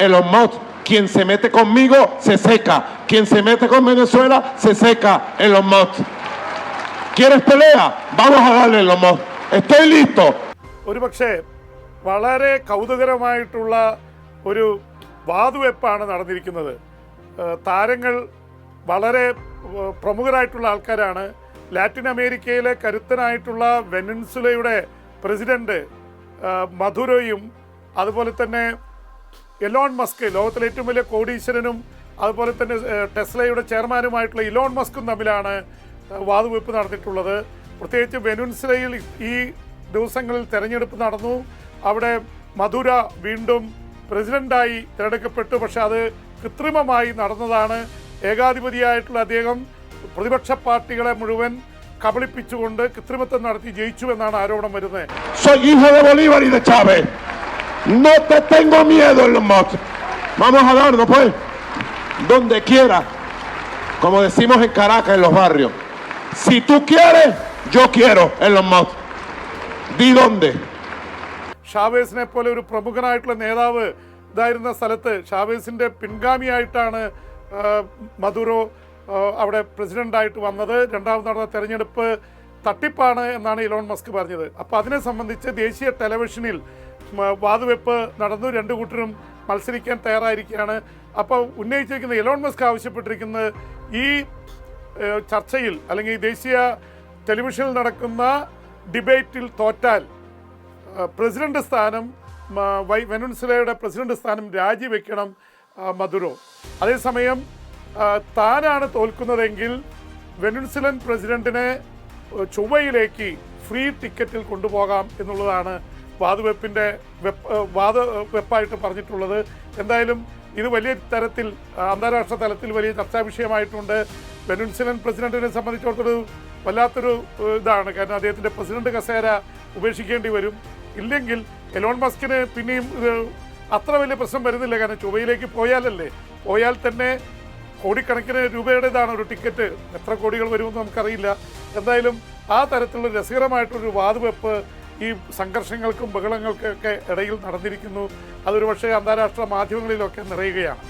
Elon Musk. Quien se mete conmigo se seca. Quien se mete con Venezuela se seca. Elon Musk. ¿Quieres pelea? Vamos a darle Elon Musk. Estoy listo. ഒരുപക്ഷെ വളരെ കൗതുകരമായിട്ടുള്ള ഒരു വാതുവെപ്പാണ് നടന്നിരിക്കുന്നത് താരങ്ങൾ വളരെ പ്രമുഖരായിട്ടുള്ള ആൾക്കാരാണ് Latin അമേരിക്കയിലെ കരുത്തനായിട്ടുള്ള വെനൻസുലയുടെ president മധുരയും അതുപോലെ തന്നെ എലോൺ മസ്ക് ലോകത്തിലെ ഏറ്റവും വലിയ കോടീശ്വരനും അതുപോലെ തന്നെ ടെസ്ലയുടെ ചെയർമാനുമായിട്ടുള്ള ഇലോൺ മസ്കും തമ്മിലാണ് വാതുവെപ്പ് നടന്നിട്ടുള്ളത്. പ്രത്യേകിച്ച് വെനുൻസിലയിൽ ഈ ദിവസങ്ങളിൽ തെരഞ്ഞെടുപ്പ് നടന്നു. അവിടെ മധുര വീണ്ടും പ്രസിഡന്റായി തിരഞ്ഞെടുക്കപ്പെട്ടു. പക്ഷെ അത് കൃത്രിമമായി നടന്നതാണ്. ഏകാധിപതിയായിട്ടുള്ള അദ്ദേഹം പ്രതിപക്ഷ പാർട്ടികളെ മുഴുവൻ കബളിപ്പിച്ചുകൊണ്ട് കൃത്രിമത്വം നടത്തി ജയിച്ചു എന്നാണ് ആരോപണം വരുന്നത്. No te tengo miedo, Elon Musk. Vamos a darnos, pues. Donde quiera. Como decimos en Caracas, en los barrios. Si tú quieres, yo quiero, Elon Musk. Di dónde. ഷാവേസിനെ പോലെ ഒരു പ്രമുഖനായിട്ടുള്ള നേതാവ് ഇതായിരുന്ന സ്ഥലത്ത് ഷാവേസിന്റെ പിൻഗാമിയായിട്ടാണ് മധുരോ അവിടെ പ്രസിഡന്റായിട്ട് വന്നത് രണ്ടാമത് നടന്ന തെരഞ്ഞെടുപ്പ് തട്ടിപ്പാണ് എന്നാണ് ഇലോൺ മസ്ക് പറഞ്ഞത്. അപ്പോൾ അതിനെ സംബന്ധിച്ച് ദേശീയ ടെലിവിഷനിൽ വാതുവെപ്പ് നടന്നു. രണ്ടു കൂട്ടരും മത്സരിക്കാൻ തയ്യാറായിരിക്കുകയാണ്. അപ്പോൾ ഉന്നയിച്ചിരിക്കുന്ന ഇലോൺ മസ്ക് ആവശ്യപ്പെട്ടിരിക്കുന്നത് ഈ ചർച്ചയിൽ അല്ലെങ്കിൽ ദേശീയ ടെലിവിഷനിൽ നടക്കുന്ന ഡിബേറ്റിൽ തോറ്റാൽ പ്രസിഡന്റ് സ്ഥാനം വൈ വെനുൻസുലയുടെ പ്രസിഡന്റ് സ്ഥാനം രാജിവെക്കണം മധുരോ. അതേസമയം താനാണ് തോൽക്കുന്നതെങ്കിൽ വെനുൻസുലൻ പ്രസിഡന്റിനെ ചൊവ്വയിലേക്ക് ഫ്രീ ടിക്കറ്റിൽ കൊണ്ടുപോകാം എന്നുള്ളതാണ് വാതുവെപ്പിന്റെ വെപ്പ് വാത വെപ്പായിട്ട് പറഞ്ഞിട്ടുള്ളത്. എന്തായാലും ഇത് വലിയ തരത്തിൽ അന്താരാഷ്ട്ര തലത്തിൽ വലിയ ചർച്ചാ വിഷയമായിട്ടുണ്ട്. വെനുൻസിലൻ പ്രസിഡന്റിനെ സംബന്ധിച്ചിടത്തോളം വല്ലാത്തൊരു ഇതാണ്. കാരണം അദ്ദേഹത്തിന്റെ പ്രസിഡന്റ് കസേര ഉപേക്ഷിക്കേണ്ടി വരും. ഇല്ലെങ്കിൽ എലോൺ മസ്കിന് പിന്നെയും അത്ര വലിയ പ്രശ്നം വരുന്നില്ല. കാരണം ചൊവ്വയിലേക്ക് പോയാലല്ലേ? പോയാൽ തന്നെ കോടിക്കണക്കിന് രൂപയുടേതാണ് ഒരു ടിക്കറ്റ്. എത്ര കോടികൾ വരുമെന്ന് നമുക്കറിയില്ല. എന്തായാലും ആ തരത്തിലുള്ള രസകരമായിട്ടൊരു വാതുവെപ്പ് ഈ സംഘർഷങ്ങൾക്കും ബഹളങ്ങൾക്കൊക്കെ ഇടയിൽ നടന്നിരിക്കുന്നു. അതൊരു പക്ഷേ അന്താരാഷ്ട്ര മാധ്യമങ്ങളിലൊക്കെ നിറയുകയാണ്.